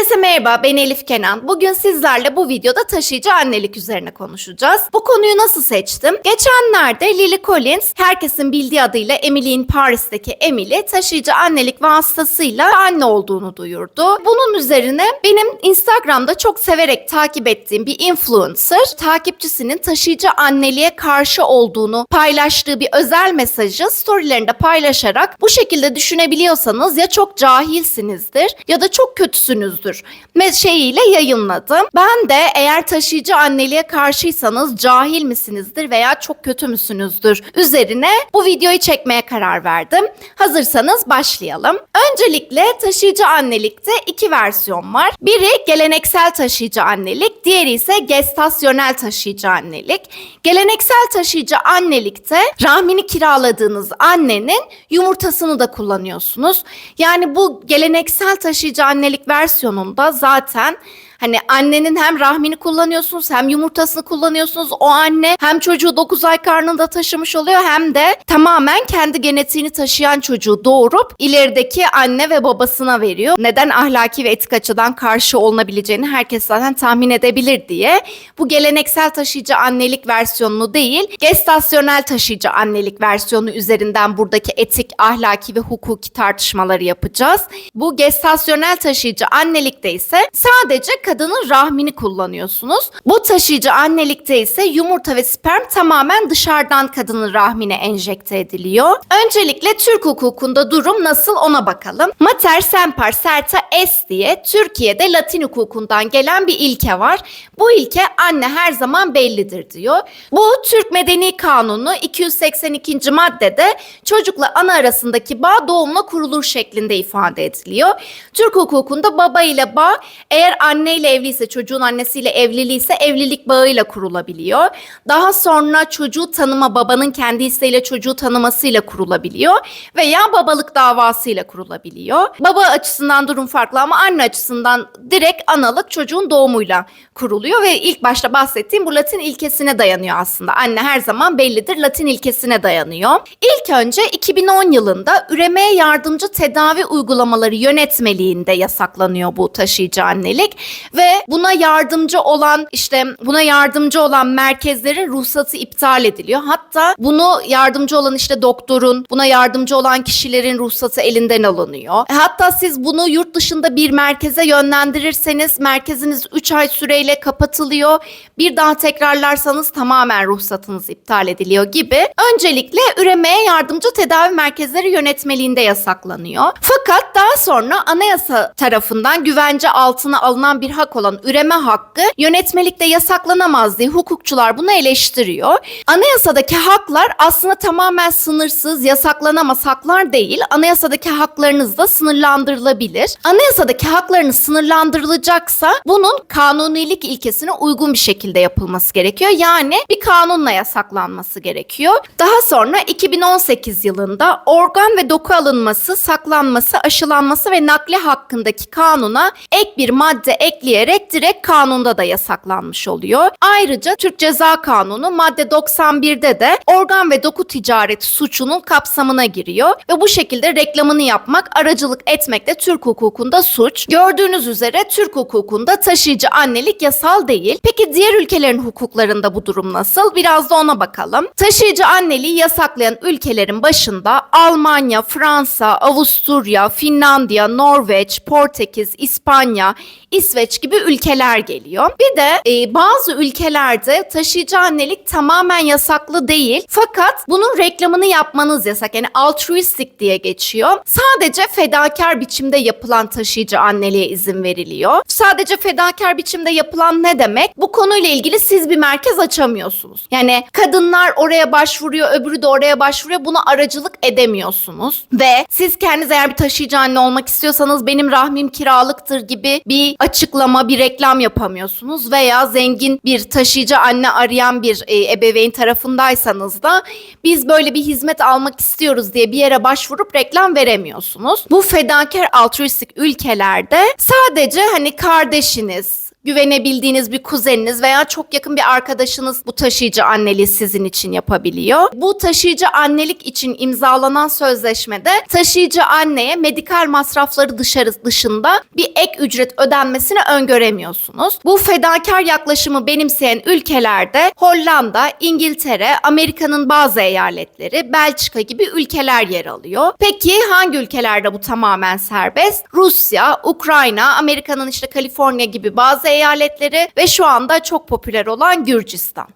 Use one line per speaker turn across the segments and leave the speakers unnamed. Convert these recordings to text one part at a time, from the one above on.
Herkese merhaba, ben Elif Kenan. Bugün sizlerle bu videoda taşıyıcı annelik üzerine konuşacağız. Bu konuyu nasıl seçtim? Geçenlerde Lily Collins, herkesin bildiği adıyla Emily in Paris'teki Emily, taşıyıcı annelik vasıtasıyla anne olduğunu duyurdu. Bunun üzerine benim Instagram'da çok severek takip ettiğim bir influencer, takipçisinin taşıyıcı anneliğe karşı olduğunu paylaştığı bir özel mesajı storylerinde paylaşarak bu şekilde düşünebiliyorsanız ya çok cahilsinizdir ya da çok kötüsünüzdür me- şeyiyle yayınladım. Ben de eğer taşıyıcı anneliğe karşıysanız cahil misinizdir veya çok kötü müsünüzdür üzerine bu videoyu çekmeye karar verdim. Hazırsanız başlayalım. Öncelikle taşıyıcı annelikte iki versiyon var. Biri geleneksel taşıyıcı annelik, diğeri ise gestasyonel taşıyıcı annelik. Geleneksel taşıyıcı annelikte rahmini kiraladığınız annenin yumurtasını da kullanıyorsunuz. Yani bu geleneksel taşıyıcı annelik versiyonunda zaten Hani annenin hem rahmini kullanıyorsunuz hem yumurtasını kullanıyorsunuz. O anne hem çocuğu 9 ay karnında taşımış oluyor hem de tamamen kendi genetiğini taşıyan çocuğu doğurup ilerideki anne ve babasına veriyor. Neden ahlaki ve etik açıdan karşı olunabileceğini herkes zaten tahmin edebilir diye. Bu geleneksel taşıyıcı annelik versiyonunu değil, gestasyonel taşıyıcı annelik versiyonu üzerinden buradaki etik, ahlaki ve hukuki tartışmaları yapacağız. Bu gestasyonel taşıyıcı annelikte ise sadece kadının rahmini kullanıyorsunuz. Bu taşıyıcı annelikte ise yumurta ve sperm tamamen dışarıdan kadının rahmine enjekte ediliyor. Öncelikle Türk hukukunda durum nasıl ona bakalım. Mater semper certa est diye Türkiye'de Latin hukukundan gelen bir ilke var. Bu ilke anne her zaman bellidir diyor. Bu Türk Medeni Kanunu 282. maddede çocukla ana arasındaki bağ doğumla kurulur şeklinde ifade ediliyor. Türk hukukunda baba ile bağ eğer anne ile evliyse çocuğun annesiyle evliliyse evlilik bağıyla kurulabiliyor. Daha sonra çocuğu tanıma babanın kendi isteğiyle çocuğu tanımasıyla kurulabiliyor veya babalık davasıyla kurulabiliyor. Baba açısından durum farklı ama anne açısından direkt analık çocuğun doğumuyla kuruluyor ve ilk başta bahsettiğim bu Latin ilkesine dayanıyor aslında. Anne her zaman bellidir Latin ilkesine dayanıyor. İlk önce 2010 yılında üremeye yardımcı tedavi uygulamaları yönetmeliğinde yasaklanıyor bu taşıyıcı annelik ve buna yardımcı olan işte buna yardımcı olan merkezlerin ruhsatı iptal ediliyor. Hatta bunu yardımcı olan işte doktorun, buna yardımcı olan kişilerin ruhsatı elinden alınıyor. E, Hatta siz bunu yurt dışında bir merkeze yönlendirirseniz merkeziniz 3 ay süreyle kapatılıyor. Bir daha tekrarlarsanız tamamen ruhsatınız iptal ediliyor gibi. Öncelikle üremeye yardımcı tedavi merkezleri yönetmeliğinde yasaklanıyor. Fakat daha sonra anayasa tarafından güvence altına alınan bir hak olan üreme hakkı yönetmelikte yasaklanamaz diye hukukçular bunu eleştiriyor. Anayasadaki haklar aslında tamamen sınırsız, yasaklanamaz haklar değil. Anayasadaki haklarınız da sınırlandırılabilir. Anayasadaki haklarınız sınırlandırılacaksa bunun kanunilik ilkesine uygun bir şekilde yapılması gerekiyor. Yani bir kanunla yasaklanması gerekiyor. Daha sonra 2018 yılında organ ve doku alınması, saklanması, aşılanması ve nakli hakkındaki kanuna ek bir madde ekleyerek direkt kanunda da yasaklanmış oluyor. Ayrıca Türk Ceza Kanunu madde 91'de de organ ve doku ticareti suçunun kapsamına giriyor ve bu şekilde reklamını yapmak, aracılık etmek de Türk hukukunda suç. Gördüğünüz üzere Türk hukukunda taşıyıcı annelik yasal değil. Peki diğer ülkelerin hukuklarında bu durum nasıl? Biraz da ona bakalım. Taşıyıcı anneliği yasaklayan ülkelerin başında Almanya, Fransa, Avusturya, Finlandiya, Norveç, Portekiz, İspanya, İsveç gibi ülkeler geliyor. Bir de e, bazı ülkelerde taşıyıcı annelik tamamen yasaklı değil. Fakat bunun reklamını yapmanız yasak. Yani altruistik diye geçiyor. Sadece fedakar biçimde yapılan taşıyıcı anneliğe izin veriliyor. Sadece fedakar biçimde yapılan ne demek? Bu konuyla ilgili siz bir merkez açamıyorsunuz. Yani kadınlar oraya başvuruyor, öbürü de oraya başvuruyor. Buna aracılık edemiyorsunuz. Ve siz kendiniz eğer bir taşıyıcı anne olmak istiyorsanız benim rahmim kiralıktır gibi bir açıklama, bir reklam yapamıyorsunuz veya zengin bir taşıyıcı anne arayan bir e, ebeveyn tarafındaysanız da biz böyle bir hizmet almak istiyoruz diye bir yere başvurup reklam veremiyorsunuz. Bu fedakar altruistik ülkelerde sadece hani kardeşiniz, güvenebildiğiniz bir kuzeniniz veya çok yakın bir arkadaşınız bu taşıyıcı anneliği sizin için yapabiliyor. Bu taşıyıcı annelik için imzalanan sözleşmede taşıyıcı anneye medikal masrafları dışarı dışında bir ek ücret ödenmesini öngöremiyorsunuz. Bu fedakar yaklaşımı benimseyen ülkelerde Hollanda, İngiltere, Amerika'nın bazı eyaletleri, Belçika gibi ülkeler yer alıyor. Peki hangi ülkelerde bu tamamen serbest? Rusya, Ukrayna, Amerika'nın işte Kaliforniya gibi bazı eyaletleri ve şu anda çok popüler olan Gürcistan.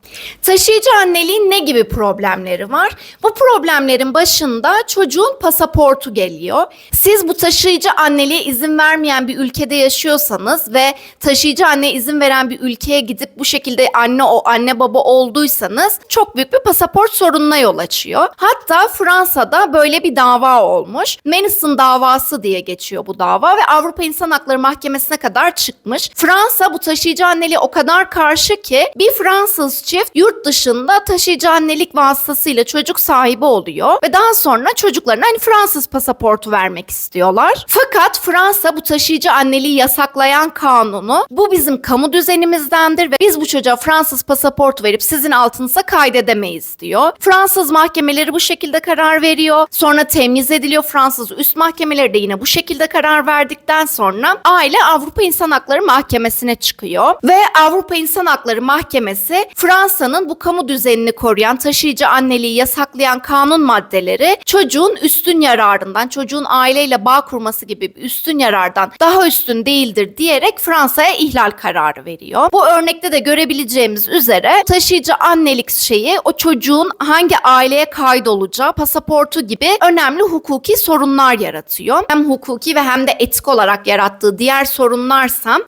Taşıyıcı anneliğin ne gibi problemleri var? Bu problemlerin başında çocuğun pasaportu geliyor. Siz bu taşıyıcı anneliğe izin vermeyen bir ülkede yaşıyorsanız ve taşıyıcı anne izin veren bir ülkeye gidip bu şekilde anne o anne baba olduysanız çok büyük bir pasaport sorununa yol açıyor. Hatta Fransa'da böyle bir dava olmuş. Madison davası diye geçiyor bu dava ve Avrupa İnsan Hakları Mahkemesi'ne kadar çıkmış. Fransa bu taşıyıcı anneliğe o kadar karşı ki bir Fransız çift yurt dışında taşıyıcı annelik vasıtasıyla çocuk sahibi oluyor ve daha sonra çocuklarına hani Fransız pasaportu vermek istiyorlar. Fakat Fransa bu taşıyıcı anneliği yasaklayan kanunu bu bizim kamu düzenimizdendir ve biz bu çocuğa Fransız pasaportu verip sizin altınıza kaydedemeyiz diyor. Fransız mahkemeleri bu şekilde karar veriyor. Sonra temiz ediliyor. Fransız üst mahkemeleri de yine bu şekilde karar verdikten sonra aile Avrupa İnsan Hakları Mahkemesi'ne çıkıyor ve Avrupa İnsan Hakları Mahkemesi Fransa'nın bu kamu düzenini koruyan taşıyıcı anneliği yasaklayan kanun maddeleri çocuğun üstün yararından, çocuğun aileyle bağ kurması gibi bir üstün yarardan daha üstün değildir diyerek Fransa'ya ihlal kararı veriyor. Bu örnekte de görebileceğimiz üzere taşıyıcı annelik şeyi o çocuğun hangi aileye kaydolacağı, pasaportu gibi önemli hukuki sorunlar yaratıyor. Hem hukuki ve hem de etik olarak yarattığı diğer sorunlarsam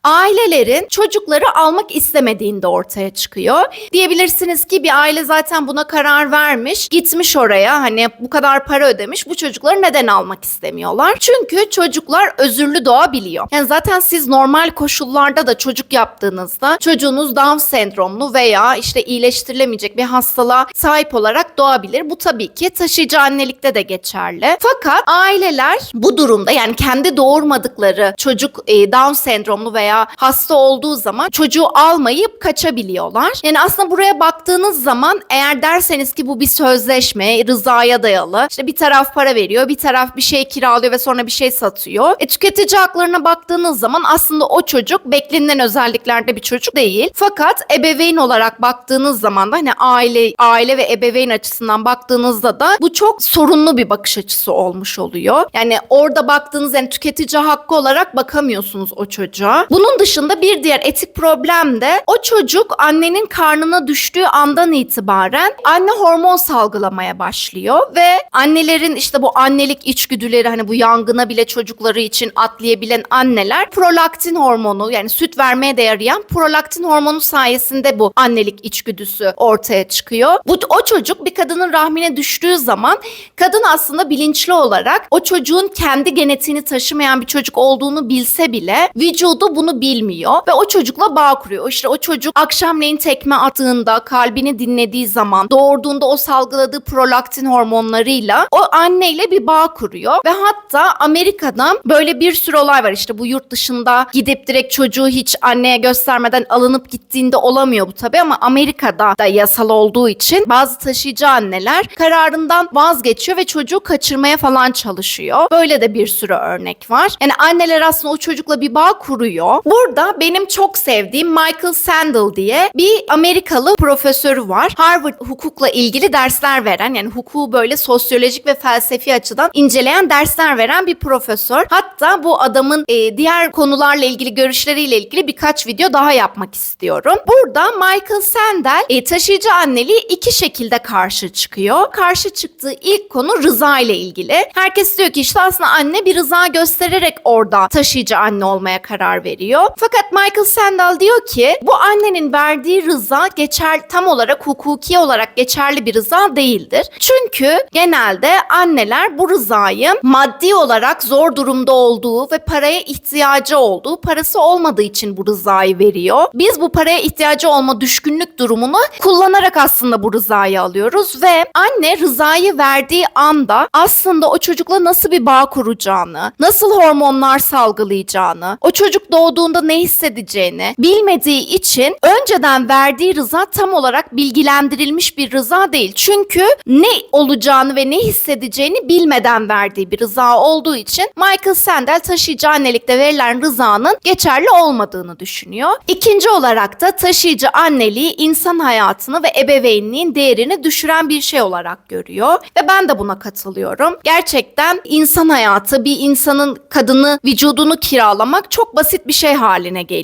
ailelerin çocukları almak istemediğinde ortaya çıkıyor. Diyebilirsiniz ki bir aile zaten buna karar vermiş, gitmiş oraya hani bu kadar para ödemiş bu çocukları neden almak istemiyorlar? Çünkü çocuklar özürlü doğabiliyor. Yani zaten siz normal koşullarda da çocuk yaptığınızda çocuğunuz Down sendromlu veya işte iyileştirilemeyecek bir hastalığa sahip olarak doğabilir. Bu tabii ki taşıyıcı annelikte de geçerli. Fakat aileler bu durumda yani kendi doğurmadıkları çocuk e, Down sendromlu veya hasta olduğu zaman çocuğu almayıp kaçabiliyorlar. Yani aslında buraya baktığınız zaman eğer derseniz ki bu bir sözleşme, rızaya dayalı. işte bir taraf para veriyor, bir taraf bir şey kiralıyor ve sonra bir şey satıyor. E, tüketici haklarına baktığınız zaman aslında o çocuk beklenilen özelliklerde bir çocuk değil. Fakat ebeveyn olarak baktığınız zaman da hani aile aile ve ebeveyn açısından baktığınızda da bu çok sorunlu bir bakış açısı olmuş oluyor. Yani orada baktığınız yani tüketici hakkı olarak bakamıyorsunuz o çocuğa. Bunun dışında bir diğer etik problem de o çocuk annenin karnına düştüğü andan itibaren anne hormon salgılamaya başlıyor ve annelerin işte bu annelik içgüdüleri hani bu yangına bile çocukları için atlayabilen anneler prolaktin hormonu yani süt vermeye de yarayan prolaktin hormonu sayesinde bu annelik içgüdüsü ortaya çıkıyor. Bu o çocuk bir kadının rahmine düştüğü zaman kadın aslında bilinçli olarak o çocuğun kendi genetiğini taşımayan bir çocuk olduğunu bilse bile vücudu bunu bilmiyor ve o çocukla bağ kuruyor. İşte o çocuk akşamleyin tekme attığında, kalbini dinlediği zaman, doğurduğunda o salgıladığı prolaktin hormonlarıyla o anneyle bir bağ kuruyor ve hatta Amerika'da böyle bir sürü olay var. İşte bu yurt dışında gidip direkt çocuğu hiç anneye göstermeden alınıp gittiğinde olamıyor bu tabii ama Amerika'da da yasal olduğu için bazı taşıyıcı anneler kararından vazgeçiyor ve çocuğu kaçırmaya falan çalışıyor. Böyle de bir sürü örnek var. Yani anneler aslında o çocukla bir bağ kuruyor. Burada benim çok sevdiğim Michael Sandel diye bir Amerikalı profesörü var. Harvard hukukla ilgili dersler veren yani hukuku böyle sosyolojik ve felsefi açıdan inceleyen dersler veren bir profesör. Hatta bu adamın e, diğer konularla ilgili görüşleriyle ilgili birkaç video daha yapmak istiyorum. Burada Michael Sandel e, taşıyıcı anneliği iki şekilde karşı çıkıyor. Karşı çıktığı ilk konu rıza ile ilgili. Herkes diyor ki işte aslında anne bir rıza göstererek orada taşıyıcı anne olmaya karar veriyor. Fakat Michael Sandel diyor ki bu annenin verdiği rıza geçer tam olarak hukuki olarak geçerli bir rıza değildir. Çünkü genelde anneler bu rızayı maddi olarak zor durumda olduğu ve paraya ihtiyacı olduğu, parası olmadığı için bu rızayı veriyor. Biz bu paraya ihtiyacı olma düşkünlük durumunu kullanarak aslında bu rızayı alıyoruz ve anne rızayı verdiği anda aslında o çocukla nasıl bir bağ kuracağını, nasıl hormonlar salgılayacağını, o çocuk doğduğunda ne hissedeceğini hissedeceğini bilmediği için önceden verdiği rıza tam olarak bilgilendirilmiş bir rıza değil. Çünkü ne olacağını ve ne hissedeceğini bilmeden verdiği bir rıza olduğu için Michael Sandel taşıyıcı annelikte verilen rızanın geçerli olmadığını düşünüyor. İkinci olarak da taşıyıcı anneliği insan hayatını ve ebeveynliğin değerini düşüren bir şey olarak görüyor ve ben de buna katılıyorum. Gerçekten insan hayatı bir insanın kadını vücudunu kiralamak çok basit bir şey haline geliyor.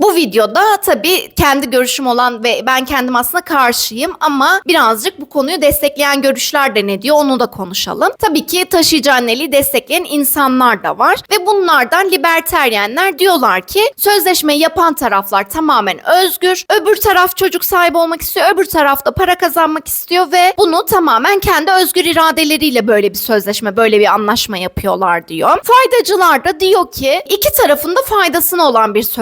Bu videoda tabii kendi görüşüm olan ve ben kendim aslında karşıyım ama birazcık bu konuyu destekleyen görüşler de ne diyor onu da konuşalım. Tabii ki taşıyıcı anneliği destekleyen insanlar da var ve bunlardan liberteryenler diyorlar ki sözleşmeyi yapan taraflar tamamen özgür. Öbür taraf çocuk sahibi olmak istiyor, öbür taraf da para kazanmak istiyor ve bunu tamamen kendi özgür iradeleriyle böyle bir sözleşme, böyle bir anlaşma yapıyorlar diyor. Faydacılar da diyor ki iki tarafında faydasına olan bir sözleşme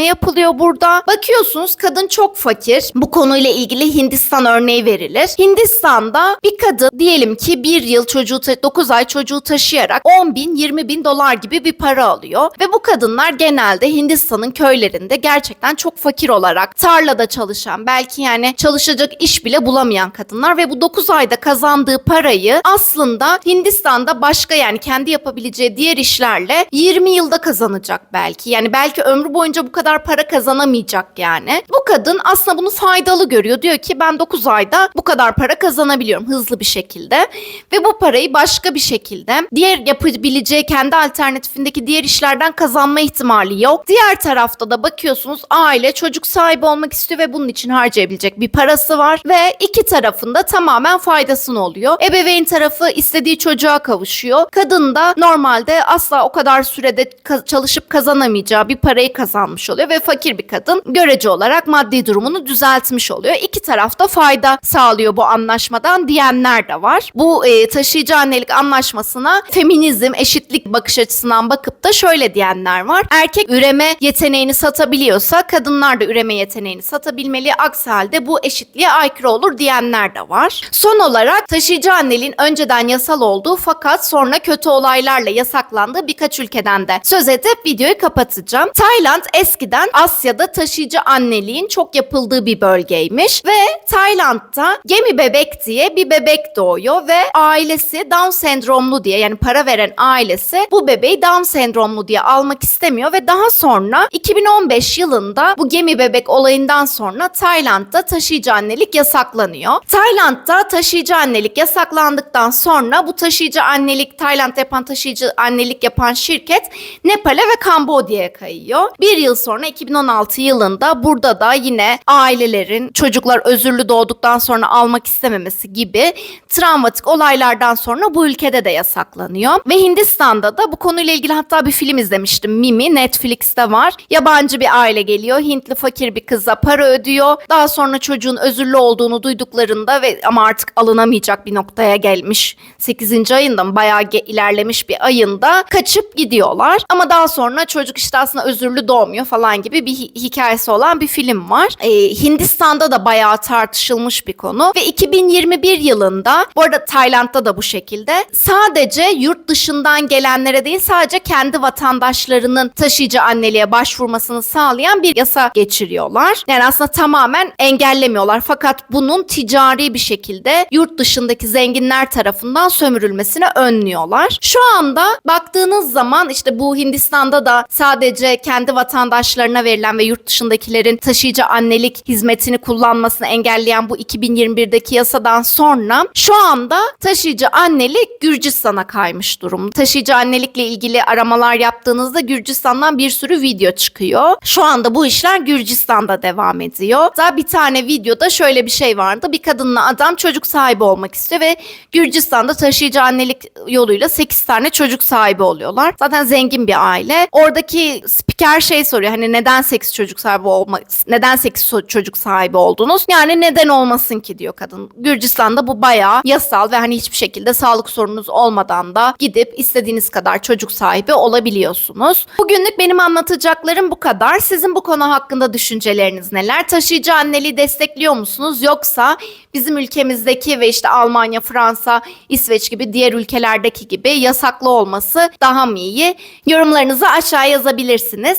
yapılıyor burada. Bakıyorsunuz kadın çok fakir. Bu konuyla ilgili Hindistan örneği verilir. Hindistan'da bir kadın diyelim ki bir yıl çocuğu 9 ay çocuğu taşıyarak 10 bin 20 bin dolar gibi bir para alıyor. Ve bu kadınlar genelde Hindistan'ın köylerinde gerçekten çok fakir olarak tarlada çalışan belki yani çalışacak iş bile bulamayan kadınlar ve bu 9 ayda kazandığı parayı aslında Hindistan'da başka yani kendi yapabileceği diğer işlerle 20 yılda kazanacak belki. Yani belki ömrü boyunca bu kadar para kazanamayacak yani. Bu kadın aslında bunu faydalı görüyor. Diyor ki ben 9 ayda bu kadar para kazanabiliyorum hızlı bir şekilde. Ve bu parayı başka bir şekilde diğer yapabileceği kendi alternatifindeki diğer işlerden kazanma ihtimali yok. Diğer tarafta da bakıyorsunuz aile çocuk sahibi olmak istiyor ve bunun için harcayabilecek bir parası var ve iki tarafında tamamen faydasını oluyor. Ebeveyn tarafı istediği çocuğa kavuşuyor. Kadın da normalde asla o kadar sürede çalışıp kazanamayacağı bir parayı kazanmış oluyor ve fakir bir kadın görece olarak maddi durumunu düzeltmiş oluyor. İki tarafta fayda sağlıyor bu anlaşmadan diyenler de var. Bu e, taşıyıcı annelik anlaşmasına feminizm, eşitlik bakış açısından bakıp da şöyle diyenler var. Erkek üreme yeteneğini satabiliyorsa kadınlar da üreme yeteneğini satabilmeli. Aksi halde bu eşitliğe aykırı olur diyenler de var. Son olarak taşıyıcı anneliğin önceden yasal olduğu fakat sonra kötü olaylarla yasaklandığı birkaç ülkeden de söz edip videoyu kapatacağım. Tayland eskiden Asya'da taşıyıcı anneliğin çok yapıldığı bir bölgeymiş ve Tayland'da gemi bebek diye bir bebek doğuyor ve ailesi Down sendromlu diye yani para veren ailesi bu bebeği Down sendromlu diye almak istemiyor ve daha sonra 2015 yılında bu gemi bebek olayından sonra Tayland'da taşıyıcı annelik yasaklanıyor. Tayland'da taşıyıcı annelik yasaklandıktan sonra bu taşıyıcı annelik Tayland'da yapan taşıyıcı annelik yapan şirket Nepal'e ve Kambodya'ya kayıyor. Bir yıl sonra 2016 yılında burada da yine ailelerin çocuklar özürlü doğduktan sonra almak istememesi gibi travmatik olaylardan sonra bu ülkede de yasaklanıyor. Ve Hindistan'da da bu konuyla ilgili hatta bir film izlemiştim. Mimi Netflix'te var. Yabancı bir aile geliyor. Hintli fakir bir kıza para ödüyor. Daha sonra çocuğun özürlü olduğunu duyduklarında ve ama artık alınamayacak bir noktaya gelmiş. 8. ayında mı bayağı ilerlemiş bir ayında kaçıp gidiyorlar. Ama daha sonra çocuk işte aslında özürlü doğmuyor falan gibi bir hi- hikayesi olan bir film var. Ee, Hindistan'da da bayağı tartışılmış bir konu ve 2021 yılında bu arada Tayland'da da bu şekilde sadece yurt dışından gelenlere değil sadece kendi vatandaşlarının taşıyıcı anneliğe başvurmasını sağlayan bir yasa geçiriyorlar. Yani aslında tamamen engellemiyorlar fakat bunun ticari bir şekilde yurt dışındaki zenginler tarafından sömürülmesini önlüyorlar. Şu anda baktığınız zaman işte bu Hindistan'da da sadece kendi vatandaşlarına verilen ve yurt dışındakilerin taşıyıcı annelik hizmetini kullanmasını engelleyen bu 2021'deki yasadan sonra şu anda taşıyıcı annelik Gürcistan'a kaymış durum. Taşıyıcı annelikle ilgili aramalar yaptığınızda Gürcistan'dan bir sürü video çıkıyor. Şu anda bu işler Gürcistan'da devam ediyor. Daha bir tane videoda şöyle bir şey vardı. Bir kadınla adam çocuk sahibi olmak istiyor ve Gürcistan'da taşıyıcı annelik yoluyla 8 tane çocuk sahibi oluyorlar. Zaten zengin bir aile. Oradaki spiker şey soruyor. Hani neden 8 çocuk sahibi olmak neden 8 so- çocuk sahibi oldunuz? Yani neden olmasın ki diyor kadın. Gürcistan'da bu bayağı yasal ve hani hiçbir şekilde sağlık sorunuz olmadan da gidip istediğiniz kadar çocuk sahibi olabiliyorsunuz. Bugünlük benim anlatacaklarım bu kadar. Sizin bu konu hakkında düşünceleriniz neler? Taşıyıcı anneliği destekliyor musunuz? Yoksa bizim ülkemizdeki ve işte Almanya, Fransa, İsveç gibi diğer ülkelerdeki gibi yasaklı olması daha mı iyi? Yorumlarınızı aşağı yazabilirsiniz.